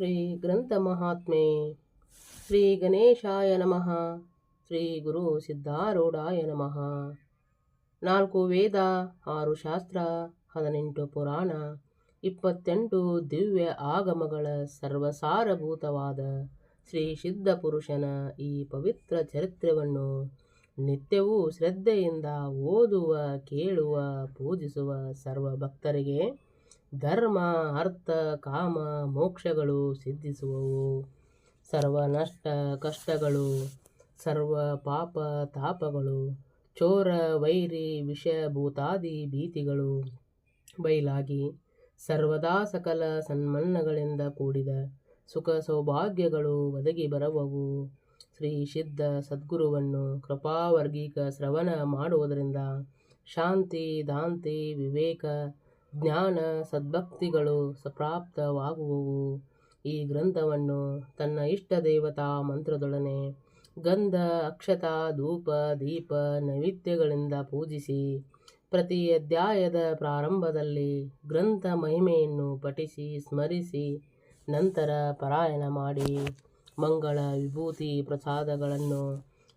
ಶ್ರೀ ಗ್ರಂಥ ಮಹಾತ್ಮೆ ಶ್ರೀ ಗಣೇಶಾಯ ನಮಃ. ಶ್ರೀ ಗುರು ಸಿದ್ಧಾರೂಢಾಯ ನಮಃ. ನಾಲ್ಕು ವೇದ, ಆರು ಶಾಸ್ತ್ರ, ಹದಿನೆಂಟು ಪುರಾಣ, ಇಪ್ಪತ್ತೆಂಟು ದಿವ್ಯ ಆಗಮಗಳ ಸರ್ವಸಾರಭೂತವಾದ ಶ್ರೀ ಸಿದ್ಧ ಪುರುಷನ ಈ ಪವಿತ್ರ ಚರಿತ್ರೆಯನ್ನು ನಿತ್ಯವೂ ಶ್ರದ್ಧೆಯಿಂದ ಓದುವ, ಕೇಳುವ, ಪೂಜಿಸುವ ಸರ್ವ ಭಕ್ತರಿಗೆ ಧರ್ಮ, ಅರ್ಥ, ಕಾಮ, ಮೋಕ್ಷಗಳು ಸಿದ್ಧಿಸುವವು. ಸರ್ವ ನಷ್ಟ ಕಷ್ಟಗಳು, ಸರ್ವ ಪಾಪ ತಾಪಗಳು, ಚೋರ, ವೈರಿ, ವಿಷ, ಭೂತಾದಿ, ಭೀತಿಗಳು ಬಯಲಾಗಿ ಸರ್ವದಾ ಸಕಲ ಸನ್ಮನ್ನಗಳಿಂದ ಕೂಡಿದ ಸುಖ ಸೌಭಾಗ್ಯಗಳು ಒದಗಿ ಬರುವವು. ಶ್ರೀ ಸಿದ್ಧ ಸದ್ಗುರುವನ್ನು ಕೃಪಾವರ್ಗೀಕ ಶ್ರವಣ ಮಾಡುವುದರಿಂದ ಶಾಂತಿ, ದಾಂತಿ, ವಿವೇಕ ಜ್ಞಾನ ಸದ್ಭಕ್ತಿಗಳು ಪ್ರಾಪ್ತವಾಗುವುವು ಈ ಗ್ರಂಥವನ್ನು ತನ್ನ ಇಷ್ಟ ದೇವತಾ ಮಂತ್ರದೊಡನೆ ಗಂಧ, ಅಕ್ಷತ, ಧೂಪ, ದೀಪ, ನೈವೇದ್ಯಗಳಿಂದ ಪೂಜಿಸಿ ಪ್ರತಿ ಅಧ್ಯಾಯದ ಪ್ರಾರಂಭದಲ್ಲಿ ಗ್ರಂಥ ಮಹಿಮೆಯನ್ನು ಪಠಿಸಿ, ಸ್ಮರಿಸಿ, ನಂತರ ಪಾರಾಯಣ ಮಾಡಿ ಮಂಗಳ ವಿಭೂತಿ ಪ್ರಸಾದಗಳನ್ನು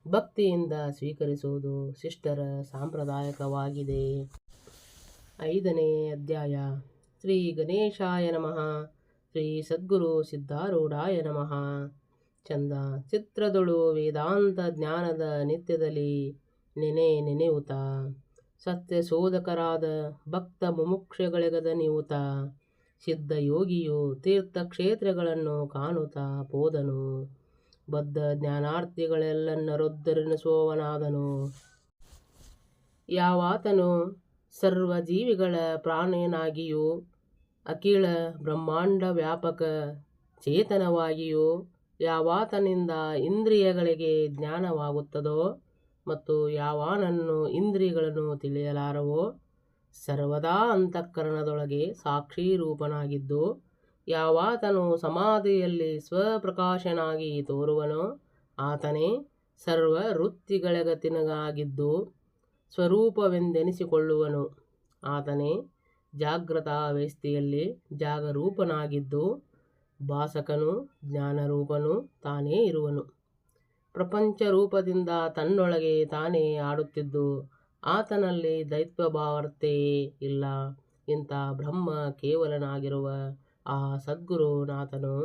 ಭಕ್ತಿಯಿಂದ ಸ್ವೀಕರಿಸುವುದು ಶಿಷ್ಟರ ಸಾಂಪ್ರದಾಯಿಕವಾಗಿದೆ. ಐದನೇ ಅಧ್ಯಾಯ. ಶ್ರೀ ಗಣೇಶಾಯ ನಮಃ. ಶ್ರೀ ಸದ್ಗುರು ಸಿದ್ಧಾರೂಢಾಯ ನಮಃ. ಚಂದ ಚಿತ್ರದೊಳು ವೇದಾಂತ ಜ್ಞಾನದ ನಿತ್ಯದಲ್ಲಿ ನೆನೆ ನೆನೆಯುತ. ಸತ್ಯ ಶೋಧಕರಾದ ಭಕ್ತ ಮುಮುಕ್ಷಗಳಿಗದ ನೀವುತ ಸಿದ್ಧ ಯೋಗಿಯು ತೀರ್ಥಕ್ಷೇತ್ರಗಳನ್ನು ಕಾಣುತ್ತಾ ಹೋದನು. ಬದ್ಧ ಜ್ಞಾನಾರ್ಥಿಗಳೆಲ್ಲನ್ನರುದ್ಧರಿಸುವವನಾದನು ಯಾವಾತನು ಸರ್ವ ಜೀವಿಗಳ ಪ್ರಾಣನಾಗಿಯೂ ಅಖಿಳ ಬ್ರಹ್ಮಾಂಡ ವ್ಯಾಪಕ ಚೇತನವಾಗಿಯೂ ಯಾವಾತನಿಂದ ಇಂದ್ರಿಯಗಳಿಗೆ ಜ್ಞಾನವಾಗುತ್ತದೋ ಮತ್ತು ಯಾವನನ್ನು ಇಂದ್ರಿಯಗಳನ್ನು ತಿಳಿಯಲಾರವೋ, ಸರ್ವದಾ ಅಂತಃಕರಣದೊಳಗೆ ಸಾಕ್ಷಿ ರೂಪನಾಗಿದ್ದು, ಯಾವಾತನು ಸಮಾಧಿಯಲ್ಲಿ ಸ್ವಪ್ರಕಾಶನಾಗಿ ತೋರುವನೋ, ಆತನೇ ಸರ್ವ ವೃತ್ತಿಗಳಗತಿನಗಾಗಿದ್ದು ಸ್ವರೂಪವೆಂದೆನಿಸಿಕೊಳ್ಳುವನು. ಆತನೇ ಜಾಗೃತಾವಸ್ಥೆಯಲ್ಲಿ ಜಾಗರೂಪನಾಗಿದ್ದು ಭಾಸಕನು ಜ್ಞಾನರೂಪನು ತಾನೇ ಇರುವನು. ಪ್ರಪಂಚ ರೂಪದಿಂದ ತನ್ನೊಳಗೆ ತಾನೇ ಆಡುತ್ತಿದ್ದು, ಆತನಲ್ಲಿ ದೈತ್ವಭಾವರ್ತೆಯೇ ಇಲ್ಲ. ಇಂಥ ಬ್ರಹ್ಮ ಕೇವಲನಾಗಿರುವ ಆ ಸದ್ಗುರುನಾಥನು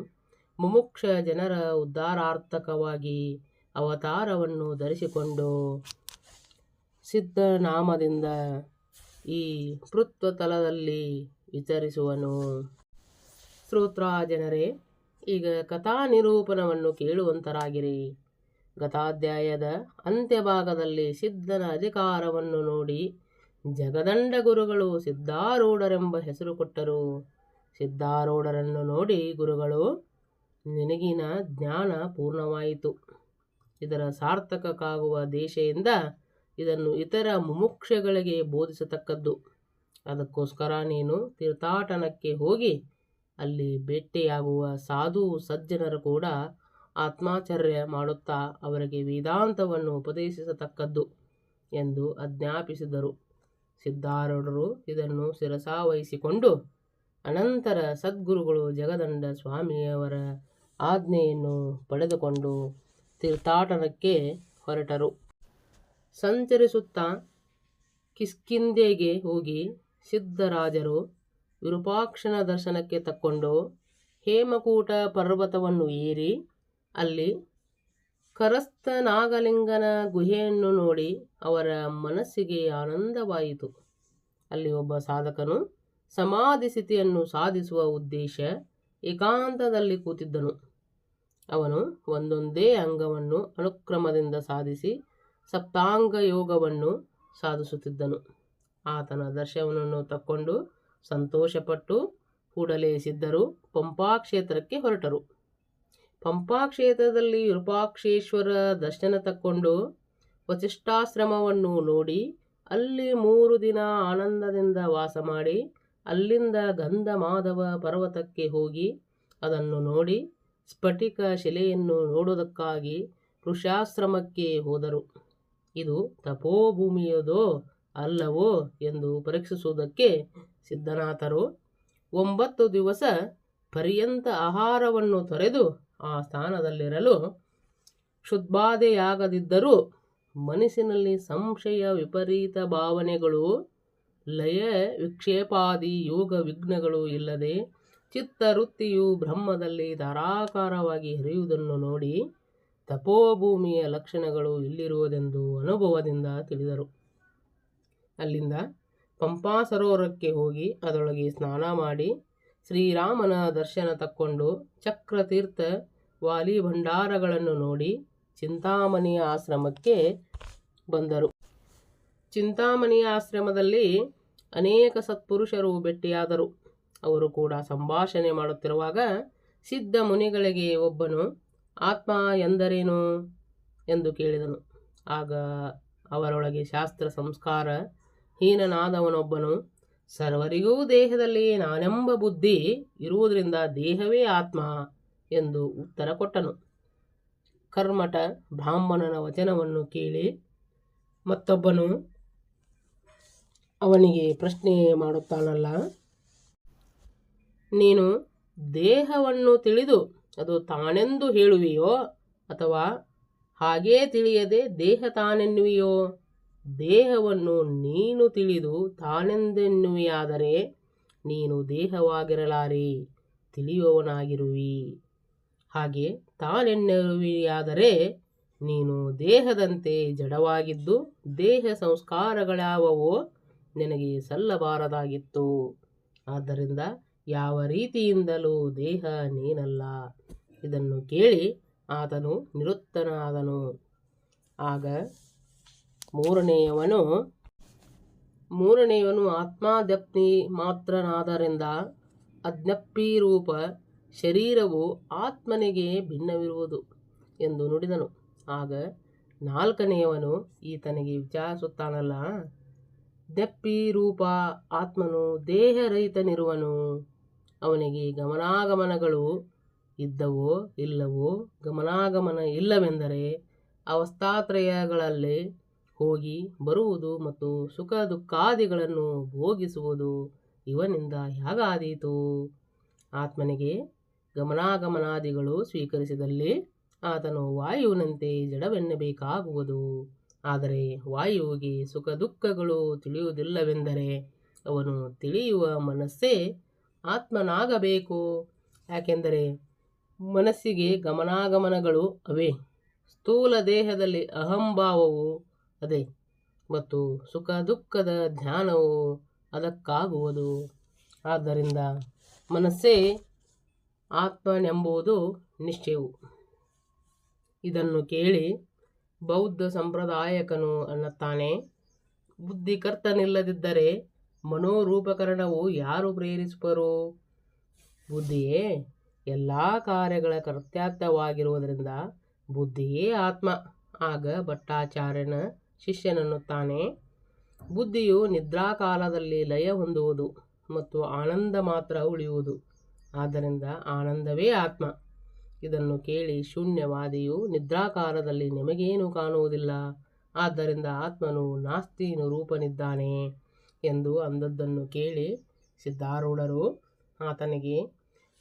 ಮುಮುಕ್ಷ ಜನರ ಉದ್ಧಾರಾರ್ಥಕವಾಗಿ ಅವತಾರವನ್ನು ಧರಿಸಿಕೊಂಡು ಸಿದ್ಧನಾಮದಿಂದ ಈ ಪೃತ್ವತಲದಲ್ಲಿ ವಿಚರಿಸುವನು. ಶ್ರೋತ್ರ ಜನರೇ ಈಗ ಕಥಾ ನಿರೂಪಣವನ್ನು ಕೇಳುವಂತರಾಗಿರಿ. ಗತಾಧ್ಯಾಯದ ಅಂತ್ಯಭಾಗದಲ್ಲಿ ಸಿದ್ಧನ ಅಧಿಕಾರವನ್ನು ನೋಡಿ ಜಗದಂಡ ಗುರುಗಳು ಸಿದ್ಧಾರೂಢರೆಂಬ ಹೆಸರು ಕೊಟ್ಟರು. ಸಿದ್ಧಾರೂಢರನ್ನು ನೋಡಿ ಗುರುಗಳು, ನಿನಗಿನ ಜ್ಞಾನ ಪೂರ್ಣವಾಯಿತು. ಇದರ ಸಾರ್ಥಕಕ್ಕಾಗುವ ದೇಶೆಯಿಂದ ಇದನ್ನು ಇತರ ಮುಮುಕ್ಷಗಳಿಗೆ ಬೋಧಿಸತಕ್ಕದ್ದು. ಅದಕ್ಕೋಸ್ಕರ ನೀನು ತೀರ್ಥಾಟನಕ್ಕೆ ಹೋಗಿ ಅಲ್ಲಿ ಭೇಟಿಯಾಗುವ ಸಾಧು ಸಜ್ಜನರು ಕೂಡ ಆತ್ಮಾಚರ್ಯ ಮಾಡುತ್ತಾ ಅವರಿಗೆ ವೇದಾಂತವನ್ನು ಉಪದೇಶಿಸತಕ್ಕದ್ದು ಎಂದು ಅಜ್ಞಾಪಿಸಿದರು ಸಿದ್ಧಾರೂಢರು ಇದನ್ನು ಶಿರಸಾವಹಿಸಿಕೊಂಡು ಅನಂತರ ಸದ್ಗುರುಗಳು ಜಗದಂಡ ಸ್ವಾಮಿಯವರ ಆಜ್ಞೆಯನ್ನು ಪಡೆದುಕೊಂಡು ತೀರ್ಥಾಟನಕ್ಕೆ ಹೊರಟರು. ಸಂಚರಿಸುತ್ತಾ ಕಿಷ್ಕಿಂಧೆಗೆ ಹೋಗಿ ಸಿದ್ಧರಾಜರು ವಿರೂಪಾಕ್ಷನ ದರ್ಶನಕ್ಕೆ ತಕ್ಕೊಂಡು ಹೇಮಕೂಟ ಪರ್ವತವನ್ನು ಏರಿ ಅಲ್ಲಿ ಕರಸ್ಥ ನಾಗಲಿಂಗನ ಗುಹೆಯನ್ನು ನೋಡಿ ಅವರ ಮನಸ್ಸಿಗೆ ಆನಂದವಾಯಿತು. ಅಲ್ಲಿ ಒಬ್ಬ ಸಾಧಕನು ಸಮಾಧಿ ಸ್ಥಿತಿಯನ್ನು ಸಾಧಿಸುವ ಉದ್ದೇಶ ಏಕಾಂತದಲ್ಲಿ ಕೂತಿದ್ದನು. ಅವನು ಒಂದೊಂದೇ ಅಂಗವನ್ನು ಅನುಕ್ರಮದಿಂದ ಸಾಧಿಸಿ ಸಪ್ತಾಂಗ ಯೋಗವನ್ನು ಸಾಧಿಸುತ್ತಿದ್ದನು. ಆತನ ದರ್ಶನವನ್ನು ತಕ್ಕೊಂಡು ಸಂತೋಷಪಟ್ಟು ಕೂಡಲೇ ಸಿದ್ಧರು ಪಂಪಾ ಕ್ಷೇತ್ರಕ್ಕೆ ಹೊರಟರು. ಪಂಪಾ ಕ್ಷೇತ್ರದಲ್ಲಿ ವಿರೂಪಾಕ್ಷೇಶ್ವರ ದರ್ಶನ ತಕ್ಕೊಂಡು ವಸಿಷ್ಠಾಶ್ರಮವನ್ನು ನೋಡಿ ಅಲ್ಲಿ ಮೂರು ದಿನ ಆನಂದದಿಂದ ವಾಸ ಮಾಡಿ ಅಲ್ಲಿಂದ ಗಂಧ ಮಾಧವ ಪರ್ವತಕ್ಕೆ ಹೋಗಿ ಅದನ್ನು ನೋಡಿ ಸ್ಫಟಿಕ ಶಿಲೆಯನ್ನು ನೋಡುವುದಕ್ಕಾಗಿ ಋಷಾಶ್ರಮಕ್ಕೆ ಹೋದರು. ಇದು ತಪೋಭೂಮಿಯದೋ ಅಲ್ಲವೋ ಎಂದು ಪರೀಕ್ಷಿಸುವುದಕ್ಕೆ ಸಿದ್ಧನಾಥರು ಒಂಬತ್ತು ದಿವಸ ಪರ್ಯಂತ ಆಹಾರವನ್ನು ತೊರೆದು ಆ ಸ್ಥಾನದಲ್ಲಿರಲು ಕ್ಷುದ್ಬಾಧೆಯಾಗದಿದ್ದರೂ ಮನಸ್ಸಿನಲ್ಲಿ ಸಂಶಯ, ವಿಪರೀತ ಭಾವನೆಗಳು, ಲಯ, ವಿಕ್ಷೇಪಾದಿ ಯೋಗ ವಿಘ್ನಗಳು ಇಲ್ಲದೆ ಚಿತ್ತವೃತ್ತಿಯು ಬ್ರಹ್ಮದಲ್ಲಿ ಧಾರಾಕಾರವಾಗಿ ಹರಿಯುವುದನ್ನು ನೋಡಿ ತಪೋಭೂಮಿಯ ಲಕ್ಷಣಗಳು ಇಲ್ಲಿರುವುದೆಂದು ಅನುಭವದಿಂದ ತಿಳಿದರು. ಅಲ್ಲಿಂದ ಪಂಪಾ ಸರೋವರಕ್ಕೆ ಹೋಗಿ ಅದರೊಳಗೆ ಸ್ನಾನ ಮಾಡಿ ಶ್ರೀರಾಮನ ದರ್ಶನ ತಕ್ಕೊಂಡು ಚಕ್ರತೀರ್ಥ ವಾಲಿ ಭಂಡಾರಗಳನ್ನು ನೋಡಿ ಚಿಂತಾಮಣಿಯ ಆಶ್ರಮಕ್ಕೆ ಬಂದರು. ಚಿಂತಾಮಣಿಯ ಆಶ್ರಮದಲ್ಲಿ ಅನೇಕ ಸತ್ಪುರುಷರು ಭೇಟಿಯಾದರು. ಅವರು ಕೂಡ ಸಂಭಾಷಣೆ ಮಾಡುತ್ತಿರುವಾಗ ಸಿದ್ಧ ಮುನಿಗಳಿಗೆ ಒಬ್ಬನು ಆತ್ಮ ಎಂದರೇನು ಎಂದು ಕೇಳಿದನು. ಆಗ ಅವರೊಳಗೆ ಶಾಸ್ತ್ರ ಸಂಸ್ಕಾರ ಹೀನನಾದವನೊಬ್ಬನು, ಸರ್ವರಿಗೂ ದೇಹದಲ್ಲಿ ನಾನೆಂಬ ಬುದ್ಧಿ ಇರುವುದರಿಂದ ದೇಹವೇ ಆತ್ಮ ಎಂದು ಉತ್ತರ ಕೊಟ್ಟನು. ಕರ್ಮಟ ಬ್ರಾಹ್ಮಣನ ವಚನವನ್ನು ಕೇಳಿ ಮತ್ತೊಬ್ಬನು, ಅವನಿಗೆ ಪ್ರಶ್ನೆ ಮಾಡುತ್ತಾನಲ್ಲ, ನೀನು ದೇಹವನ್ನು ತಿಳಿದು ಅದು ತಾನೆಂದು ಹೇಳುವೆಯೋ ಅಥವಾ ಹಾಗೇ ತಿಳಿಯದೆ ದೇಹ ತಾನೆನ್ನುವೆಯೋ? ದೇಹವನ್ನು ನೀನು ತಿಳಿದು ತಾನೆಂದೆನ್ನುವೆಯಾದರೆ ನೀನು ದೇಹವಾಗಿರಲಾರಿ, ತಿಳಿಯುವವನಾಗಿರುವಿ. ಹಾಗೆ ತಾನೆನ್ನುವಿಯಾದರೆ ನೀನು ದೇಹದಂತೆ ಜಡವಾಗಿದ್ದು ದೇಹ ಸಂಸ್ಕಾರಗಳಾವವೋ ನಿನಗೆ ಸಲ್ಲಬಾರದಾಗಿತ್ತು. ಆದ್ದರಿಂದ ಯಾವ ರೀತಿಯಿಂದಲೂ ದೇಹ ನೀನಲ್ಲ? ಇದನ್ನು ಕೇಳಿ ಆತನು ನಿರುತ್ತನಾದನು ಆಗ ಮೂರನೆಯವನು ಮೂರನೆಯವನು ಆತ್ಮಾದಪ್ನಿ ಮಾತ್ರನಾದರಿಂದ ಅಜ್ಞಪ್ಪಿ ರೂಪ ಶರೀರವು ಆತ್ಮನಿಗೆ ಭಿನ್ನವಿರುವುದು ಎಂದು ನುಡಿದನು. ಆಗ ನಾಲ್ಕನೆಯವನು ಈತನಿಗೆ ವಿಚಾರಿಸುತ್ತಾನಲ್ಲ ಜ್ಞಪ್ಪಿ ರೂಪ ಆತ್ಮನು ದೇಹರಹಿತನಿರುವನು. ಅವನಿಗೆ ಗಮನಾಗಮನಗಳು ಇದ್ದವೋ ಇಲ್ಲವೋ ಗಮನಾಗಮನ ಇಲ್ಲವೆಂದರೆ ಅವಸ್ಥಾತ್ರಯಗಳಲ್ಲಿ ಹೋಗಿ ಬರುವುದು ಮತ್ತು ಸುಖ ದುಃಖಾದಿಗಳನ್ನು ಭೋಗಿಸುವುದು ಇವನಿಂದ ಹೇಗಾದೀತು ಆತ್ಮನಿಗೆ ಗಮನಾಗಮನಾದಿಗಳು ಸ್ವೀಕರಿಸಿದಲ್ಲಿ ಆತನು ವಾಯುವಿನಂತೆ ಜಡವೆನ್ನಬೇಕಾಗುವುದು. ಆದರೆ ವಾಯುವಿಗೆ ಸುಖ ದುಃಖಗಳು ತಿಳಿಯುವುದಿಲ್ಲವೆಂದರೆ ಅವನು ತಿಳಿಯುವ ಮನಸ್ಸೇ ಆತ್ಮನಾಗಬೇಕು. ಯಾಕೆಂದರೆ ಮನಸ್ಸಿಗೆ ಗಮನಾಗಮನಗಳು ಅವೇ. ಸ್ಥೂಲ ದೇಹದಲ್ಲಿ ಅಹಂಭಾವವು ಅದೇ ಮತ್ತು ಸುಖ ದುಃಖದ ಧ್ಯಾನವು ಅದಕ್ಕಾಗುವುದು. ಆದ್ದರಿಂದ ಮನಸ್ಸೇ ಆತ್ಮನೆಂಬುದು ನಿಶ್ಚಯವು. ಇದನ್ನು ಕೇಳಿ ಬೌದ್ಧ ಸಂಪ್ರದಾಯಕನು ಅನ್ನುತ್ತಾನೆ. ಬುದ್ಧಿಕರ್ತನಿಲ್ಲದಿದ್ದರೆ ಮನೋರೂಪಕರಣವು ಯಾರು ಪ್ರೇರಿಸುವರು? ಬುದ್ಧಿಯೇ ಎಲ್ಲ ಕಾರ್ಯಗಳ ಕರ್ತ್ಯಾರ್ಥವಾಗಿರುವುದರಿಂದ ಬುದ್ಧಿಯೇ ಆತ್ಮ. ಆಗ ಭಟ್ಟಾಚಾರ್ಯನ ಶಿಷ್ಯನನ್ನುತ್ತಾನೆ. ಬುದ್ಧಿಯು ನಿದ್ರಾಕಾಲದಲ್ಲಿ ಲಯ ಹೊಂದುವುದು ಮತ್ತು ಆನಂದ ಮಾತ್ರ ಉಳಿಯುವುದು. ಆದ್ದರಿಂದ ಆನಂದವೇ ಆತ್ಮ. ಇದನ್ನು ಕೇಳಿ ಶೂನ್ಯವಾದಿಯು ನಿದ್ರಾಕಾಲದಲ್ಲಿ ನಿಮಗೇನು ಕಾಣುವುದಿಲ್ಲ. ಆದ್ದರಿಂದ ಆತ್ಮನು ನಾಸ್ತಿ ರೂಪನಿದ್ದಾನೆ. ಎಂದು ಅಂದದ್ದನ್ನು ಕೇಳಿ ಸಿದ್ಧಾರೂಢರು ಆತನಿಗೆ,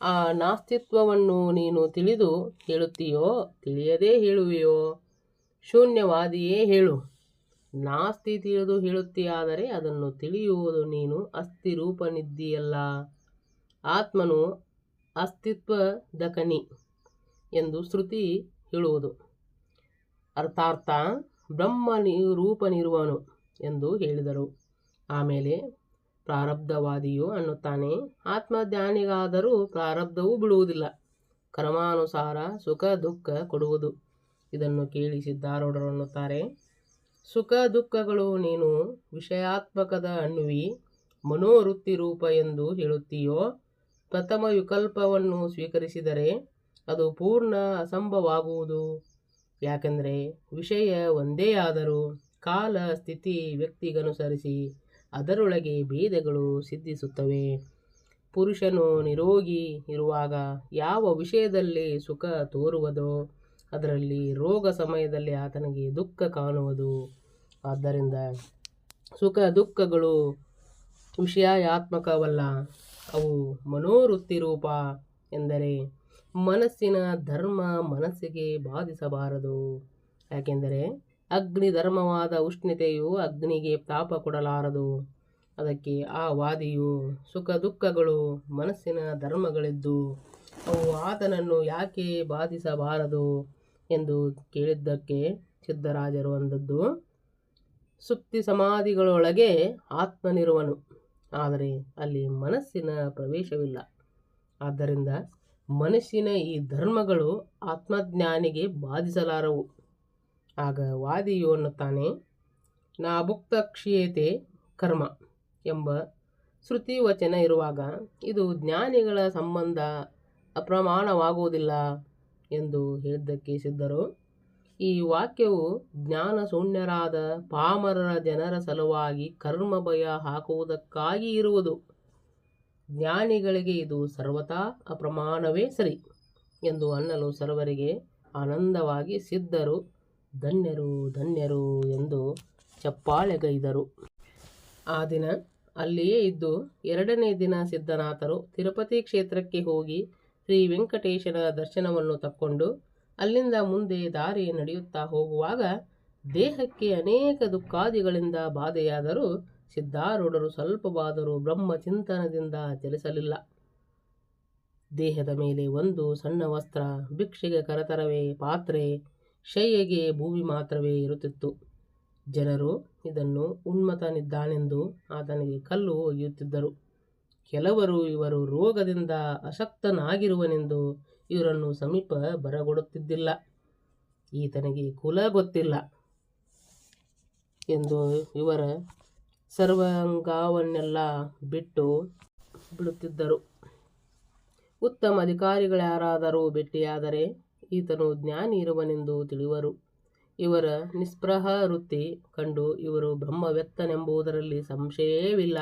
ಆ ನಾಸ್ತಿತ್ವವನ್ನು ನೀನು ತಿಳಿದು ಹೇಳುತ್ತೀಯೋ? ತಿಳಿಯದೇ ಹೇಳುವೆಯೋ? ಶೂನ್ಯವಾದಿಯೇ ಹೇಳು. ನಾಸ್ತಿ ತಿಳಿದು ಹೇಳುತ್ತೀಯಾದರೆ ಅದನ್ನು ತಿಳಿಯುವುದು ನೀನು ಅಸ್ಥಿ ರೂಪನಿದ್ದೀಯಲ್ಲ ಆತ್ಮನು ಅಸ್ತಿತ್ವದಕನಿ ಎಂದು ಶ್ರುತಿ ಹೇಳುವುದು. ಅರ್ಥಾರ್ಥ ಬ್ರಹ್ಮ ರೂಪನಿರುವನು ಎಂದು ಹೇಳಿದರು. ಆಮೇಲೆ ಪ್ರಾರಬ್ಧವಾದಿಯು ಅನ್ನುತ್ತಾನೆ, ಆತ್ಮಜ್ಞಾನಿಗಾದರೂ ಪ್ರಾರಬ್ಧವೂ ಬಿಡುವುದಿಲ್ಲ. ಕರ್ಮಾನುಸಾರ ಸುಖ ದುಃಖ ಕೊಡುವುದು. ಇದನ್ನು ಕೇಳಿ ಸಿದ್ಧಾರೂಢರು ಅನ್ನುತ್ತಾರೆ. ಸುಖ ದುಃಖಗಳು ನೀನು ವಿಷಯಾತ್ಮಕದ ಅಣ್ಣುವಿ ಮನೋವೃತ್ತಿ ರೂಪ ಎಂದು ಹೇಳುತ್ತೀಯೋ, ಪ್ರಥಮ ವಿಕಲ್ಪವನ್ನು ಸ್ವೀಕರಿಸಿದರೆ ಅದು ಪೂರ್ಣ ಅಸಂಭವಾಗುವುದು ಯಾಕೆಂದರೆ ವಿಷಯ ಒಂದೇ ಆದರೂ ಕಾಲ ಸ್ಥಿತಿ ವ್ಯಕ್ತಿಗನುಸರಿಸಿ ಅದರೊಳಗೆ ಭೇದಗಳು ಸಿದ್ಧಿಸುತ್ತವೆ. ಪುರುಷನು ನಿರೋಗಿ ಇರುವಾಗ ಯಾವ ವಿಷಯದಲ್ಲಿ ಸುಖ ತೋರುವುದೋ ಅದರಲ್ಲಿ ರೋಗ ಸಮಯದಲ್ಲಿ ಆತನಿಗೆ ದುಃಖ ಕಾಣುವುದು. ಆದ್ದರಿಂದ ಸುಖ ದುಃಖಗಳು ವಿಷಯಾತ್ಮಕವಲ್ಲ ಅವು ಮನೋವೃತ್ತಿ ರೂಪ ಎಂದರೆ ಮನಸ್ಸಿನ ಧರ್ಮ ಮನಸ್ಸಿಗೆ ಬಾಧಿಸಬಾರದು. ಯಾಕೆಂದರೆ ಅಗ್ನಿ ಧರ್ಮವಾದ ಉಷ್ಣತೆಯು ಅಗ್ನಿಗೆ ತಾಪ ಕೊಡಲಾರದು. ಅದಕ್ಕೆ ಆ ವಾದಿಯು, ಸುಖ ದುಃಖಗಳು ಮನಸ್ಸಿನ ಧರ್ಮಗಳಿದ್ದು, ಅವು ಆತನನ್ನು ಯಾಕೆ ಬಾಧಿಸಬಾರದು ಎಂದು ಕೇಳಿದ್ದಕ್ಕೆ ಸಿದ್ಧರಾಜರು ಅಂದದ್ದು ಸುಪ್ತಿ ಸಮಾಧಿಗಳೊಳಗೆ ಆತ್ಮನಿರುವನು, ಆದರೆ ಅಲ್ಲಿ ಮನಸ್ಸಿನ ಪ್ರವೇಶವಿಲ್ಲ. ಆದ್ದರಿಂದ ಮನಸ್ಸಿನ ಈ ಧರ್ಮಗಳು ಆತ್ಮಜ್ಞಾನಿಗೆ ಬಾಧಿಸಲಾರವು. ಆಗ ವಾದಿಯು ಅನ್ನುತ್ತಾನೆ, ನಾ ಭುಕ್ತ ಕ್ಷೀಯತೆ ಕರ್ಮ ಎಂಬ ಶ್ರುತಿ ವಚನ ಇರುವಾಗ ಇದು ಜ್ಞಾನಿಗಳ ಸಂಬಂಧ ಅಪ್ರಮಾಣವಾಗುವುದಿಲ್ಲ ಎಂದು ಹೇಳಿದ್ದಕ್ಕೆ ಸಿದ್ಧರು. ಈ ವಾಕ್ಯವು ಜ್ಞಾನ ಶೂನ್ಯರಾದ ಪಾಮರರ ಜನರ ಸಲುವಾಗಿ ಕರ್ಮ ಭಯ ಹಾಕುವುದಕ್ಕಾಗಿ ಇರುವುದು. ಜ್ಞಾನಿಗಳಿಗೆ ಇದು ಸರ್ವತಾ ಅಪ್ರಮಾಣವೇ ಸರಿ ಎಂದು ಅನ್ನಲು ಸರ್ವರಿಗೆ ಆನಂದವಾಗಿ ಸಿದ್ಧರು ಧನ್ಯರು ಧನ್ಯರು ಎಂದು ಚಪ್ಪಾಳೆಗೈದರು. ಆ ದಿನ ಅಲ್ಲಿಯೇ ಇದ್ದು ಎರಡನೇ ದಿನ ಸಿದ್ಧನಾಥರು ತಿರುಪತಿ ಕ್ಷೇತ್ರಕ್ಕೆ ಹೋಗಿ ಶ್ರೀ ವೆಂಕಟೇಶನ ದರ್ಶನವನ್ನು ತಕ್ಕೊಂಡು ಅಲ್ಲಿಂದ ಮುಂದೆ ದಾರಿ ನಡೆಯುತ್ತಾ ಹೋಗುವಾಗ ದೇಹಕ್ಕೆ ಅನೇಕ ದುಃಖಾದಿಗಳಿಂದ ಬಾಧೆಯಾದರೂ ಸಿದ್ಧಾರೂಢರು ಸ್ವಲ್ಪವಾದರೂ ಬ್ರಹ್ಮ ಚಿಂತನದಿಂದ ಚಲಿಸಲಿಲ್ಲ. ದೇಹದ ಮೇಲೆ ಒಂದು ಸಣ್ಣ ವಸ್ತ್ರ, ಭಿಕ್ಷೆಗೆ ಕರತರವೇ ಪಾತ್ರೆ ಶಯ್ಯೆಗೆ ಭೂಮಿ ಮಾತ್ರವೇ ಇರುತ್ತಿತ್ತು. ಜನರು ಇದನ್ನು ಉನ್ಮತನಿದ್ದಾನೆಂದು ಆತನಿಗೆ ಕಲ್ಲು ಒಯ್ಯುತ್ತಿದ್ದರು. ಕೆಲವರು ಇವರು ರೋಗದಿಂದ ಅಶಕ್ತನಾಗಿರುವನೆಂದು ಇವರನ್ನು ಸಮೀಪ ಬರಗೊಡುತ್ತಿದ್ದಿಲ್ಲ. ಈತನಿಗೆ ಕುಲ ಗೊತ್ತಿಲ್ಲ ಎಂದು ಇವರ ಸರ್ವಾಂಗವನ್ನೆಲ್ಲ ಬಿಟ್ಟು ಬಿಡುತ್ತಿದ್ದರು. ಉತ್ತಮ ಅಧಿಕಾರಿಗಳ್ಯಾರಾದರೂ ಭೇಟಿಯಾದರೆ ಈತನು ಜ್ಞಾನಿ ಇರುವನೆಂದು ತಿಳಿಯುವರು ಇವರ ನಿಸ್ಪೃಹ ವೃತ್ತಿ ಕಂಡು ಇವರು ಬ್ರಹ್ಮವ್ಯಕ್ತನೆಂಬುದರಲ್ಲಿ ಸಂಶಯವಿಲ್ಲ.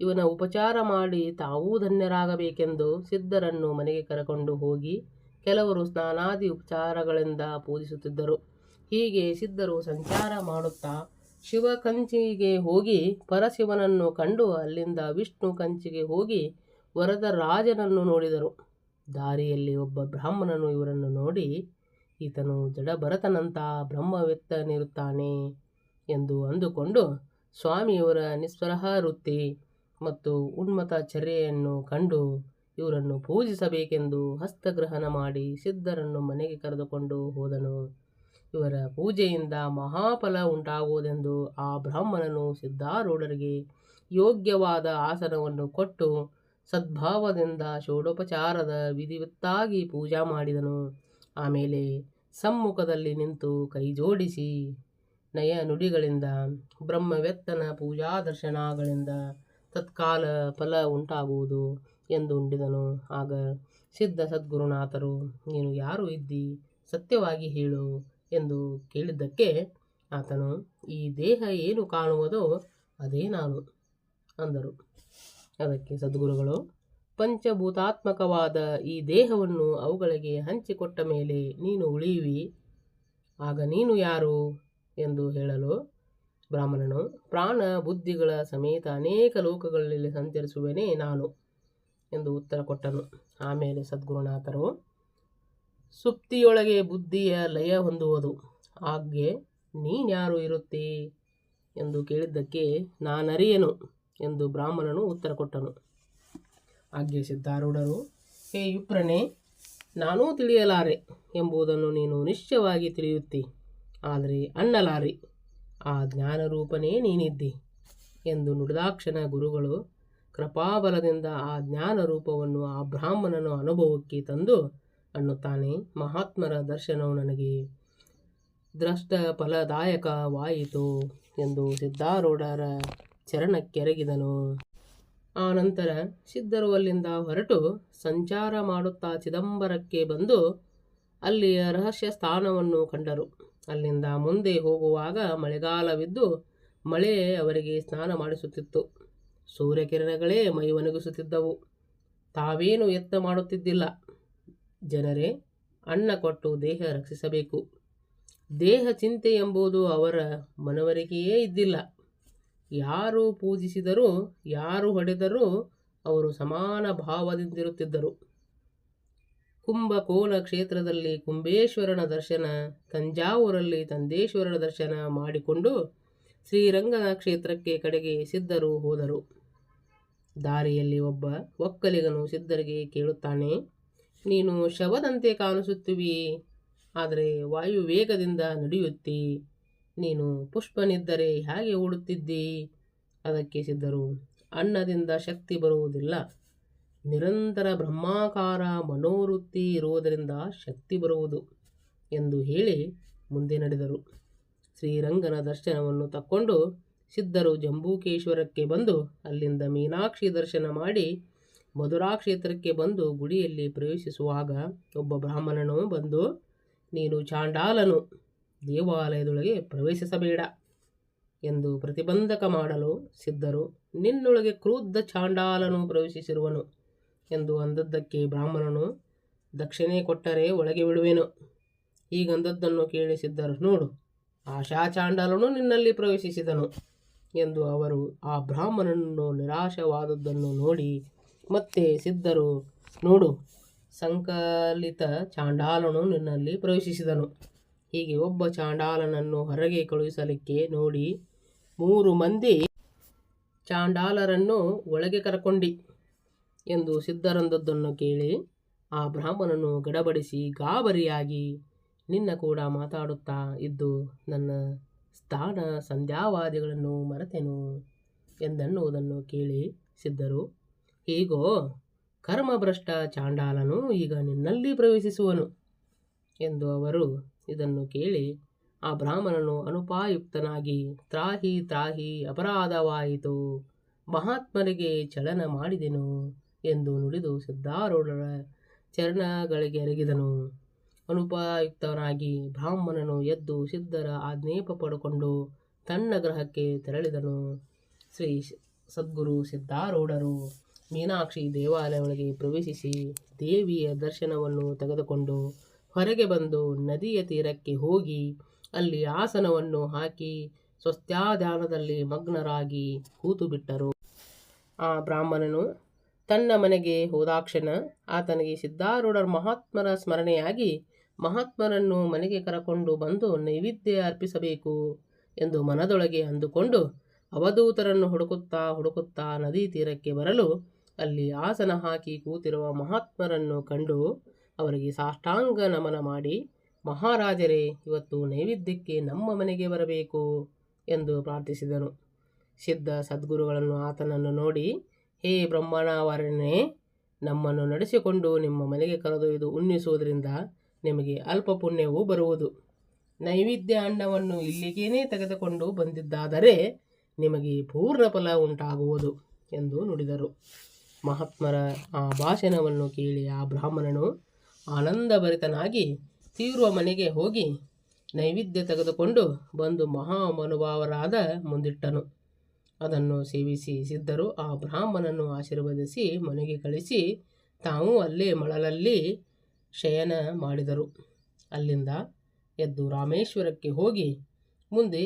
ಇವನ ಉಪಚಾರ ಮಾಡಿ ತಾವೂ ಧನ್ಯರಾಗಬೇಕೆಂದು ಸಿದ್ಧರನ್ನು ಮನೆಗೆ ಕರೆಕೊಂಡು ಹೋಗಿ ಕೆಲವರು ಸ್ನಾನಾದಿ ಉಪಚಾರಗಳಿಂದ ಪೂಜಿಸುತ್ತಿದ್ದರು. ಹೀಗೆ ಸಿದ್ಧರು ಸಂಚಾರ ಮಾಡುತ್ತಾ ಶಿವ ಕಂಚಿಗೆ ಹೋಗಿ ಪರಶಿವನನ್ನು ಕಂಡು ಅಲ್ಲಿಂದ ವಿಷ್ಣು ಕಂಚಿಗೆ ಹೋಗಿ ವರದ ರಾಜನನ್ನು ನೋಡಿದರು. ದಾರಿಯಲ್ಲಿ ಒಬ್ಬ ಬ್ರಾಹ್ಮಣನು ಇವರನ್ನು ನೋಡಿ, ಈತನು ಜಡಭರತನಂಥ ಬ್ರಹ್ಮವೆತ್ತನಿರುತ್ತಾನೆ ಎಂದು ಅಂದುಕೊಂಡು, ಸ್ವಾಮಿಯವರ ನಿಸ್ವರಹ ವೃತ್ತಿ ಮತ್ತು ಉನ್ಮತ ಚರ್ಯೆಯನ್ನು ಕಂಡು ಇವರನ್ನು ಪೂಜಿಸಬೇಕೆಂದು ಹಸ್ತಗ್ರಹಣ ಮಾಡಿ ಸಿದ್ಧರನ್ನು ಮನೆಗೆ ಕರೆದುಕೊಂಡು ಹೋದನು. ಇವರ ಪೂಜೆಯಿಂದ ಮಹಾಫಲ ಉಂಟಾಗುವುದೆಂದು ಆ ಬ್ರಾಹ್ಮಣನು ಸಿದ್ಧಾರೂಢರಿಗೆ ಯೋಗ್ಯವಾದ ಆಸನವನ್ನು ಕೊಟ್ಟು ಸದ್ಭಾವದಿಂದ ಷೋಡೋಪಚಾರದ ವಿಧಿವತ್ತಾಗಿ ಪೂಜಾ ಮಾಡಿದನು. ಆಮೇಲೆ ಸಮ್ಮುಖದಲ್ಲಿ ನಿಂತು ಕೈ ಜೋಡಿಸಿ ನಯ ನುಡಿಗಳಿಂದ, ಬ್ರಹ್ಮವೆತ್ತನ ಪೂಜಾ ದರ್ಶನಗಳಿಂದ ತತ್ಕಾಲ ಫಲ ಉಂಟಾಗುವುದು ಎಂದು ಉಂಡಿದನು ಆಗ ಸಿದ್ಧ ಸದ್ಗುರುನಾಥರು, ನೀನು ಯಾರು ಇದ್ದಿ, ಸತ್ಯವಾಗಿ ಹೇಳು ಎಂದು ಕೇಳಿದ್ದಕ್ಕೆ ಆತನು, ಈ ದೇಹ ಏನು ಕಾಣುವುದೋ ಅದೇ ನಾನು ಅಂದರು. ಅದಕ್ಕೆ ಸದ್ಗುರುಗಳು, ಪಂಚಭೂತಾತ್ಮಕವಾದ ಈ ದೇಹವನ್ನು ಅವುಗಳಿಗೆ ಹಂಚಿಕೊಟ್ಟ ಮೇಲೆ ನೀನು ಉಳಿಯುವಿ. ಆಗ ನೀನು ಯಾರು? ಎಂದು ಹೇಳಲು ಬ್ರಾಹ್ಮಣನು, ಪ್ರಾಣ ಬುದ್ಧಿಗಳ ಸಮೇತ ಅನೇಕ ಲೋಕಗಳಲ್ಲಿ ಸಂಚರಿಸುವೆನೇ ನಾನು ಎಂದು ಉತ್ತರ ಕೊಟ್ಟನು. ಆಮೇಲೆ ಸದ್ಗುರುನಾಥರು, ಸುಪ್ತಿಯೊಳಗೆ ಬುದ್ಧಿಯ ಲಯ ಹೊಂದುವುದು. ಹಾಗೆ ನೀನ್ಯಾರು ಇರುತ್ತಿ? ಎಂದು ಕೇಳಿದ್ದಕ್ಕೆ ನಾನರಿಯನು. ಎಂದು ಬ್ರಾಹ್ಮಣನು ಉತ್ತರ ಕೊಟ್ಟನು. ಆಜ್ಞೆ ಸಿದ್ಧಾರೂಢರು, ಹೇ ಯುಪ್ರನೇ, ನಾನೂ ತಿಳಿಯಲಾರೆ ಎಂಬುದನ್ನು ನೀನು ನಿಶ್ಚಯವಾಗಿ ತಿಳಿಯುತ್ತಿ. ಆದರೆ ಅನ್ನಲಾರಿ, ಆ ಜ್ಞಾನರೂಪನೇ ನೀನಿದ್ದಿ ಎಂದು ನುಡಿದಾಕ್ಷಣ ಗುರುಗಳು ಕೃಪಾಬಲದಿಂದ ಆ ಜ್ಞಾನ ರೂಪವನ್ನು ಆ ಬ್ರಾಹ್ಮಣನ ಅನುಭವಕ್ಕೆ ತಂದು ಅನ್ನುತ್ತಾನೆ ಮಹಾತ್ಮರ ದರ್ಶನವು ನನಗೆ ದ್ರಷ್ಟ ಫಲದಾಯಕವಾಯಿತು ಎಂದು ಸಿದ್ಧಾರೂಢರ ಚರಣಕ್ಕೆರಗಿದನು ಆ ನಂತರ ಸಿದ್ಧರು ಅಲ್ಲಿಂದ ಹೊರಟು ಸಂಚಾರ ಮಾಡುತ್ತಾ ಚಿದಂಬರಕ್ಕೆ ಬಂದು ಅಲ್ಲಿಯ ರಹಸ್ಯ ಸ್ಥಾನವನ್ನು ಕಂಡರು. ಅಲ್ಲಿಂದ ಮುಂದೆ ಹೋಗುವಾಗ ಮಳೆಗಾಲವಿದ್ದು ಮಳೆ ಅವರಿಗೆ ಸ್ನಾನ ಮಾಡಿಸುತ್ತಿತ್ತು. ಸೂರ್ಯಕಿರಣಗಳೇ ಮೈ ಒಣಗಿಸುತ್ತಿದ್ದವು. ತಾವೇನು ಯತ್ನ ಮಾಡುತ್ತಿದ್ದಿಲ್ಲ. ಜನರೇ, ಅನ್ನ ಕೊಟ್ಟು ದೇಹ ರಕ್ಷಿಸಬೇಕು. ದೇಹ ಚಿಂತೆ ಎಂಬುದು ಅವರ ಮನವರಿಕೆಯೇ ಇದ್ದಿಲ್ಲ. ಯಾರು ಪೂಜಿಸಿದರೂ, ಯಾರು ಹೊಡೆದರೂ ಅವರು ಸಮಾನ ಭಾವದಿಂದಿರುತ್ತಿದ್ದರು. ಕುಂಭಕೋಣ ಕ್ಷೇತ್ರದಲ್ಲಿ ಕುಂಬೇಶ್ವರನ ದರ್ಶನ, ತಂಜಾವೂರಲ್ಲಿ ತಂದೇಶ್ವರನ ದರ್ಶನ ಮಾಡಿಕೊಂಡು ಶ್ರೀರಂಗನ ಕ್ಷೇತ್ರಕ್ಕೆ ಕಡೆಗೆ ಸಿದ್ಧರು ಹೋದರು. ದಾರಿಯಲ್ಲಿ ಒಬ್ಬ ಒಕ್ಕಲಿಗನು ಸಿದ್ಧರಿಗೆ ಕೇಳುತ್ತಾನೆ, ನೀನು ಶವದಂತೆ ಕಾಣಿಸುತ್ತೀವಿ ಆದರೆ ವಾಯುವೇಗದಿಂದ ನಡೆಯುತ್ತಿ? ನೀನು ಪುಷ್ಪನಿದ್ದರೆ ಹೇಗೆ ಓಡುತ್ತಿದ್ದಿ? ಅದಕ್ಕೆ ಸಿದ್ಧರು, ಅನ್ನದಿಂದ ಶಕ್ತಿ ಬರುವುದಿಲ್ಲ. ನಿರಂತರ ಬ್ರಹ್ಮಾಕಾರ ಮನೋವೃತ್ತಿ ಇರುವುದರಿಂದ ಶಕ್ತಿ ಬರುವುದು ಎಂದು ಹೇಳಿ ಮುಂದೆ ನಡೆದರು. ಶ್ರೀರಂಗನ ದರ್ಶನವನ್ನು ತಕ್ಕೊಂಡು ಸಿದ್ಧರು ಜಂಬೂಕೇಶ್ವರಕ್ಕೆ ಬಂದು ಅಲ್ಲಿಂದ ಮೀನಾಕ್ಷಿ ದರ್ಶನ ಮಾಡಿ ಮಧುರಾ ಕ್ಷೇತ್ರಕ್ಕೆ ಬಂದು ಗುಡಿಯಲ್ಲಿ ಪ್ರವೇಶಿಸುವಾಗ ಒಬ್ಬ ಬ್ರಾಹ್ಮಣನು ಬಂದು, ನೀನು ಚಾಂಡಾಲನು. ದೇವಾಲಯದೊಳಗೆ ಪ್ರವೇಶಿಸಬೇಡ ಎಂದು ಪ್ರತಿಬಂಧಕ ಮಾಡಲು ಸಿದ್ಧರು, ನಿನ್ನೊಳಗೆ ಕ್ರೂದ್ಧ ಚಾಂಡಾಲನು ಪ್ರವೇಶಿಸಿರುವನು ಎಂದು ಅಂದದ್ದಕ್ಕೆ ಬ್ರಾಹ್ಮಣನು ದಕ್ಷಿಣೆ ಕೊಟ್ಟರೆ ಒಳಗೆ ಬಿಡುವೆನು. ಹೀಗಂದದ್ದನ್ನು ಕೇಳಿ ಸಿದ್ಧರು, ನೋಡು, ಆಶಾ ಚಾಂಡಾಲನು ನಿನ್ನಲ್ಲಿ ಪ್ರವೇಶಿಸಿದನು ಎಂದು ಅವರು ಆ ಬ್ರಾಹ್ಮಣನನ್ನು ನಿರಾಶವಾದದ್ದನ್ನು ನೋಡಿ ಮತ್ತೆ ಸಿದ್ಧರು, ನೋಡು, ಸಂಕಲಿತ ಚಾಂಡಾಲನು ನಿನ್ನಲ್ಲಿ ಪ್ರವೇಶಿಸಿದನು. ಹೀಗೆ ಒಬ್ಬ ಚಾಂಡಾಲನನ್ನು ಹೊರಗೆ ಕಳುಹಿಸಲಿಕ್ಕೆ ನೋಡಿ ಮೂರು ಮಂದಿ ಚಾಂಡಾಲರನ್ನು ಒಳಗೆ ಕರಕೊಂಡಿ ಎಂದು ಸಿದ್ಧರಂದದ್ದನ್ನು ಕೇಳಿ ಆ ಬ್ರಾಹ್ಮಣನು ಗಡಬಡಿಸಿ ಗಾಬರಿಯಾಗಿ ನಿನ್ನ ಕೂಡ ಮಾತಾಡುತ್ತಾ ಇದ್ದು ನನ್ನ ಸ್ಥಾನ ಸಂಧ್ಯಾವಾದಿಗಳನ್ನು ಮರೆತೆನು ಎಂದನ್ನುವುದನ್ನು ಕೇಳಿ ಸಿದ್ಧರು, ಹೀಗೋ, ಕರ್ಮಭ್ರಷ್ಟ ಚಾಂಡಾಲನು ಈಗ ನಿನ್ನಲ್ಲಿ ಪ್ರವೇಶಿಸುವನು ಎಂದು ಅವರು ಇದನ್ನು ಕೇಳಿ ಆ ಬ್ರಾಹ್ಮಣನು ಅನುಪಾಯುಕ್ತನಾಗಿ ತ್ರಾಹಿ ತ್ರಾಹಿ ಅಪರಾಧವಾಯಿತು. ಮಹಾತ್ಮರಿಗೆ ಚಲನ ಮಾಡಿದೆನು ಎಂದು ನುಡಿದು ಸಿದ್ಧಾರೂಢರ ಚರಣಗಳಿಗೆ ಎರಗಿದನು ಅನುಪಾಯುಕ್ತನಾಗಿ ಬ್ರಾಹ್ಮಣನು ಎದ್ದು ಸಿದ್ಧರ ಆಜ್ಞೇಪ ಪಡೆಕೊಂಡು ತನ್ನ ಗ್ರಹಕ್ಕೆ ತೆರಳಿದನು. ಶ್ರೀ ಸದ್ಗುರು ಸಿದ್ಧಾರೂಢರು ಮೀನಾಕ್ಷಿ ದೇವಾಲಯಗಳಿಗೆ ಪ್ರವೇಶಿಸಿ ದೇವಿಯ ದರ್ಶನವನ್ನು ತೆಗೆದುಕೊಂಡು ಹೊರಗೆ ಬಂದು ನದಿಯ ತೀರಕ್ಕೆ ಹೋಗಿ ಅಲ್ಲಿ ಆಸನವನ್ನು ಹಾಕಿ ಸ್ವಸ್ತ್ಯಾಧ್ಯಾನದಲ್ಲಿ ಮಗ್ನರಾಗಿ ಕೂತು ಬಿಟ್ಟರು ಆ ಬ್ರಾಹ್ಮಣನು ತನ್ನ ಮನೆಗೆ ಹೋದಾಕ್ಷಣ ಆತನಿಗೆ ಸಿದ್ಧಾರೂಢರ ಮಹಾತ್ಮರ ಸ್ಮರಣೆಯಾಗಿ ಮಹಾತ್ಮರನ್ನು ಮನೆಗೆ ಕರಕೊಂಡು ಬಂದು ನೈವೇದ್ಯ ಅರ್ಪಿಸಬೇಕು ಎಂದು ಮನದೊಳಗೆ ಅಂದುಕೊಂಡು ಅವಧೂತರನ್ನು ಹುಡುಕುತ್ತಾ ಹುಡುಕುತ್ತಾ ನದಿ ತೀರಕ್ಕೆ ಬರಲು ಅಲ್ಲಿ ಆಸನ ಹಾಕಿ ಕೂತಿರುವ ಮಹಾತ್ಮರನ್ನು ಕಂಡು ಅವರಿಗೆ ಸಾಷ್ಟಾಂಗ ನಮನ ಮಾಡಿ, ಮಹಾರಾಜರೇ, ಇವತ್ತು ನೈವೇದ್ಯಕ್ಕೆ ನಮ್ಮ ಮನೆಗೆ ಬರಬೇಕು ಎಂದು ಪ್ರಾರ್ಥಿಸಿದನು. ಸಿದ್ಧ ಸದ್ಗುರುಗಳನ್ನು ಆತನನ್ನು ನೋಡಿ, ಹೇ ಬ್ರಹ್ಮಣವರನೇ ನಮ್ಮನ್ನು ನಡೆಸಿಕೊಂಡು ನಿಮ್ಮ ಮನೆಗೆ ಕರೆದೊಯ್ದು ಉಣ್ಣಿಸುವುದರಿಂದ ನಿಮಗೆ ಅಲ್ಪ ಪುಣ್ಯವೂ ಬರುವುದು. ನೈವೇದ್ಯ ಅನ್ನವನ್ನು ಇಲ್ಲಿಗೇನೇ ತೆಗೆದುಕೊಂಡು ಬಂದಿದ್ದಾದರೆ ನಿಮಗೆ ಪೂರ್ಣ ಫಲ ಉಂಟಾಗುವುದು ಎಂದು ನುಡಿದರು. ಮಹಾತ್ಮರ ಆ ಭಾಷಣವನ್ನು ಕೇಳಿ ಆ ಬ್ರಾಹ್ಮಣನು ಆನಂದಭರಿತನಾಗಿ ತೀವ್ರ ಮನೆಗೆ ಹೋಗಿ ನೈವೇದ್ಯ ತೆಗೆದುಕೊಂಡು ಬಂದು ಮಹಾಮನುಭಾವರಾದ ಮುಂದಿಟ್ಟನು. ಅದನ್ನು ಸೇವಿಸಿ ಸಿದ್ಧರು ಆ ಬ್ರಾಹ್ಮಣನನ್ನು ಆಶೀರ್ವದಿಸಿ ಮನೆಗೆ ಕಳಿಸಿ ತಾವು ಅಲ್ಲೇ ಮಳಲಲ್ಲಿ ಶಯನ ಮಾಡಿದರು. ಅಲ್ಲಿಂದ ಎದ್ದು ರಾಮೇಶ್ವರಕ್ಕೆ ಹೋಗಿ ಮುಂದೆ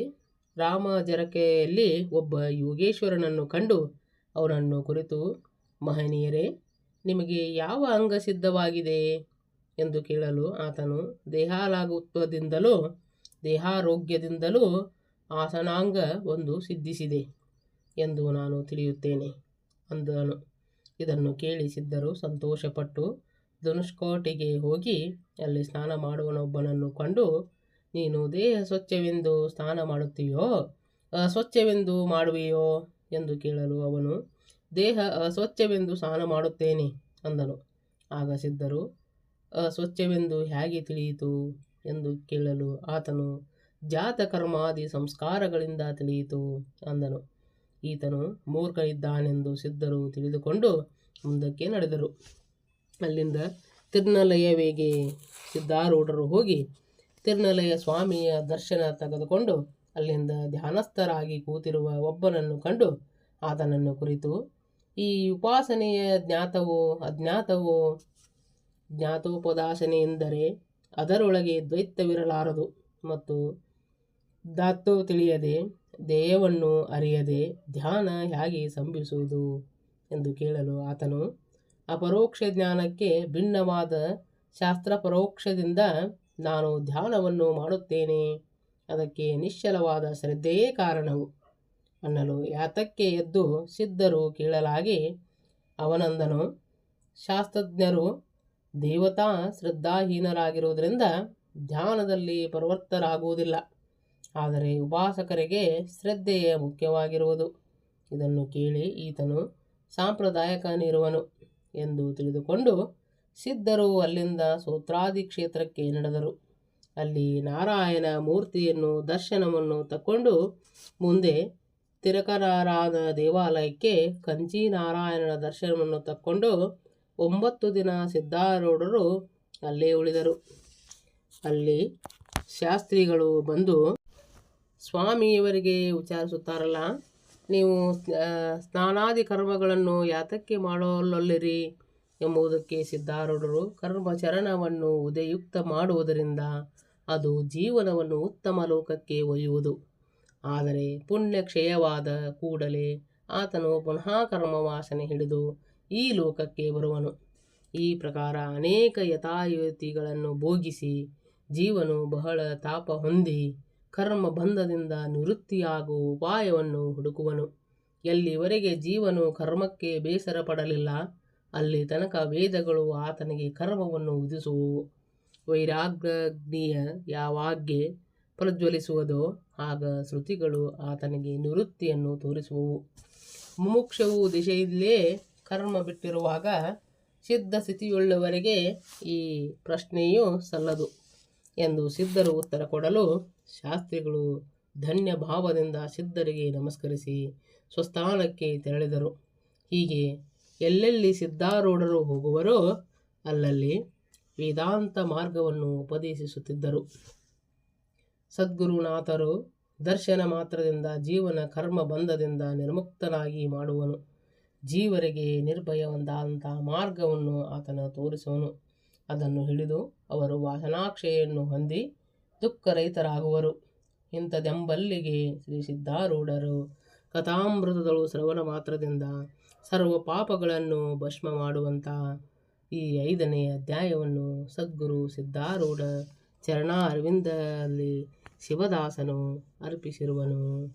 ರಾಮಜರಕೆಯಲ್ಲಿ ಒಬ್ಬ ಯೋಗೇಶ್ವರನನ್ನು ಕಂಡು ಅವನನ್ನು ಕುರಿತು, ಮಹನೀಯರೇ, ನಿಮಗೆ ಯಾವ ಅಂಗ ಸಿದ್ಧವಾಗಿದೆ? ಎಂದು ಕೇಳಲು ಆತನು ದೇಹಾಲಾಗುತ್ವದಿಂದಲೂ ದೇಹಾರೋಗ್ಯದಿಂದಲೂ ಆಸನಾಂಗ ಒಂದು ಸಿದ್ಧಿಸಿದೆ ಎಂದು ನಾನು ತಿಳಿಯುತ್ತೇನೆ ಅಂದನು. ಇದನ್ನು ಕೇಳಿ ಸಿದ್ಧರು ಸಂತೋಷಪಟ್ಟು ಧನುಷ್ಕೋಟಿಗೆ ಹೋಗಿ ಅಲ್ಲಿ ಸ್ನಾನ ಮಾಡುವನೊಬ್ಬನನ್ನು ಕಂಡು, ನೀನು ದೇಹ ಸ್ವಚ್ಛವೆಂದು ಸ್ನಾನ ಮಾಡುತ್ತೀಯೋ, ಅಸ್ವಚ್ಛವೆಂದು ಮಾಡುವೆಯೋ ಎಂದು ಕೇಳಲು ಅವನು, ದೇಹ ಅಸ್ವಚ್ಛವೆಂದು ಸ್ನಾನ ಮಾಡುತ್ತೇನೆ ಅಂದನು. ಆಗ ಸಿದ್ಧರು ಅಸ್ವಚ್ಛವೆಂದು ಹೇಗೆ ತಿಳಿಯಿತು ಎಂದು ಕೇಳಲು ಆತನು ಜಾತಕರ್ಮಾದಿ ಸಂಸ್ಕಾರಗಳಿಂದ ತಿಳಿಯಿತು ಅಂದನು. ಈತನು ಮೂರ್ಖ ಇದ್ದಾನೆಂದು ಸಿದ್ಧರು ತಿಳಿದುಕೊಂಡು ಮುಂದಕ್ಕೆ ನಡೆದರು. ಅಲ್ಲಿಂದ ತಿರ್ನಲಯವೇಗೆ ಸಿದ್ಧಾರೂಢರು ಹೋಗಿ ತಿರ್ನಲಯ ಸ್ವಾಮಿಯ ದರ್ಶನ ತೆಗೆದುಕೊಂಡು ಅಲ್ಲಿಂದ ಧ್ಯಾನಸ್ಥರಾಗಿ ಕೂತಿರುವ ಒಬ್ಬನನ್ನು ಕಂಡು ಆತನನ್ನು ಕುರಿತು, ಈ ಉಪಾಸನೆಯ ಜ್ಞಾತವೋ ಅಜ್ಞಾತವೋ ಜ್ಞಾತೋಪದಾಸನೆ ಎಂದರೆ ಅದರೊಳಗೆ ದ್ವೈತವಿರಲಾರದು ಮತ್ತು ದಾತ್ತು ತಿಳಿಯದೆ ದೇಹವನ್ನು ಅರಿಯದೆ, ಧ್ಯಾನ ಹೇಗೆ ಸಂಭಿಸುವುದು ಎಂದು ಕೇಳಲು ಆತನು ಅಪರೋಕ್ಷ ಜ್ಞಾನಕ್ಕೆ ಭಿನ್ನವಾದ ಶಾಸ್ತ್ರ ಪರೋಕ್ಷದಿಂದ ನಾನು ಧ್ಯಾನವನ್ನು ಮಾಡುತ್ತೇನೆ. ಅದಕ್ಕೆ ನಿಶ್ಚಲವಾದ ಶ್ರದ್ಧೆಯೇ ಕಾರಣವು ಅನ್ನಲು ಯಾತಕ್ಕೆ ಎದ್ದು ಸಿದ್ಧರು ಕೇಳಲಾಗಿ ಅವನಂದನು. ಶಾಸ್ತ್ರಜ್ಞರು ದೇವತಾ ಶ್ರದ್ಧಾಹೀನರಾಗಿರುವುದರಿಂದ ಧ್ಯಾನದಲ್ಲಿ ಪ್ರವೃತ್ತರಾಗುವುದಿಲ್ಲ. ಆದರೆ ಉಪಾಸಕರಿಗೆ ಶ್ರದ್ಧೆಯೇ ಮುಖ್ಯವಾಗಿರುವುದು. ಇದನ್ನು ಕೇಳಿ ಈತನು ಸಾಂಪ್ರದಾಯಕನಿರುವನು ಎಂದು ತಿಳಿದುಕೊಂಡು ಸಿದ್ಧರು ಅಲ್ಲಿಂದ ಸೂತ್ರಾದಿ ಕ್ಷೇತ್ರಕ್ಕೆ ನಡೆದರು. ಅಲ್ಲಿ ನಾರಾಯಣ ಮೂರ್ತಿಯನ್ನು ದರ್ಶನವನ್ನು ತಕ್ಕೊಂಡು ಮುಂದೆ ತಿರಕರಾದ ದೇವಾಲಯಕ್ಕೆ ಕಂಚಿ ನಾರಾಯಣನ ದರ್ಶನವನ್ನು ತಕ್ಕೊಂಡು ಒಂಬತ್ತು ದಿನ ಸಿದ್ಧಾರೂಢರು ಅಲ್ಲೇ ಉಳಿದರು. ಅಲ್ಲಿ ಶಾಸ್ತ್ರಿಗಳು ಬಂದು ಸ್ವಾಮಿಯವರಿಗೆ ವಿಚಾರಿಸುತ್ತಾರಲ್ಲ, ನೀವು ಸ್ನಾನಾದಿ ಕರ್ಮಗಳನ್ನು ಯಾತಕ್ಕೆ ಮಾಡಲೊಲ್ಲಿರಿ ಎಂಬುದಕ್ಕೆ ಸಿದ್ಧಾರೂಢರು ಕರ್ಮಚರಣವನ್ನು ಉದಯುಕ್ತ ಮಾಡುವುದರಿಂದ ಅದು ಜೀವನವನ್ನು ಉತ್ತಮ ಲೋಕಕ್ಕೆ ಒಯ್ಯುವುದು. ಆದರೆ ಪುಣ್ಯ ಕ್ಷಯವಾದ ಕೂಡಲೇ ಆತನು ಪುನಃ ಕರ್ಮವಾಸನೆ ಹಿಡಿದು ಈ ಲೋಕಕ್ಕೆ ಬರುವನು. ಈ ಪ್ರಕಾರ ಅನೇಕ ಯಥಾಯುತಿಗಳನ್ನು ಭೋಗಿಸಿ ಜೀವನು ಬಹಳ ತಾಪ ಹೊಂದಿ ಕರ್ಮ ಬಂಧದಿಂದ ನಿವೃತ್ತಿಯಾಗುವ ಉಪಾಯವನ್ನು ಹುಡುಕುವನು. ಎಲ್ಲಿವರೆಗೆ ಜೀವನು ಕರ್ಮಕ್ಕೆ ಬೇಸರ ಪಡಲಿಲ್ಲ ಅಲ್ಲಿ ತನಕ ವೇದಗಳು ಆತನಿಗೆ ಕರ್ಮವನ್ನು ವಿಧಿಸುವವು. ವೈರಾಗ್ನಿಯ ಯಾವಾಗ್ಗೆ ಪ್ರಜ್ವಲಿಸುವುದೋ, ಆಗ ಶ್ರುತಿಗಳು ಆತನಿಗೆ ನಿವೃತ್ತಿಯನ್ನು ತೋರಿಸುವವು. ಮುಮುಕ್ಷವು ದಿಶೆಯಲ್ಲೇ ಕರ್ಮ ಬಿಟ್ಟಿರುವಾಗ ಸಿದ್ಧ ಸ್ಥಿತಿಯುಳ್ಳವರಿಗೆ ಈ ಪ್ರಶ್ನೆಯೂ ಸಲ್ಲದು ಎಂದು ಸಿದ್ಧರು ಉತ್ತರ ಕೊಡಲು ಶಾಸ್ತ್ರಿಗಳು ಧನ್ಯ ಭಾವದಿಂದ ಸಿದ್ಧರಿಗೆ ನಮಸ್ಕರಿಸಿ ಸ್ವಸ್ಥಾನಕ್ಕೆ ತೆರಳಿದರು. ಹೀಗೆ ಎಲ್ಲೆಲ್ಲಿ ಸಿದ್ಧಾರೂಢರು ಹೋಗುವರೋ ಅಲ್ಲಲ್ಲಿ ವೇದಾಂತ ಮಾರ್ಗವನ್ನು ಉಪದೇಶಿಸುತ್ತಿದ್ದರು. ಸದ್ಗುರುನಾಥರು ದರ್ಶನ ಮಾತ್ರದಿಂದ ಜೀವನ ಕರ್ಮ ಬಂಧದಿಂದ ನಿರ್ಮುಕ್ತನಾಗಿ ಮಾಡುವನು. ಜೀವರಿಗೆ ನಿರ್ಭಯವಂದಾದಂಥ ಮಾರ್ಗವನ್ನು ಆತನ ತೋರಿಸುವನು. ಅದನ್ನು ಹಿಡಿದು ಅವರು ವಾಸನಾಕ್ಷೆಯನ್ನು ಹೊಂದಿ ದುಃಖರಹಿತರಾಗುವರು. ಇಂಥದೆಂಬಲ್ಲಿಗೆ ಶ್ರೀ ಸಿದ್ಧಾರೂಢರು ಕಥಾಮೃತದಳು ಶ್ರವಣ ಮಾತ್ರದಿಂದ ಸರ್ವ ಪಾಪಗಳನ್ನು ಭಸ್ಮ ಮಾಡುವಂಥ ಈ ಐದನೇ ಅಧ್ಯಾಯವನ್ನು ಸದ್ಗುರು ಸಿದ್ಧಾರೂಢ ಚರಣ ಅರವಿಂದಲ್ಲಿ ಶಿವದಾಸನು ಅರ್ಪಿಸಿರುವನು.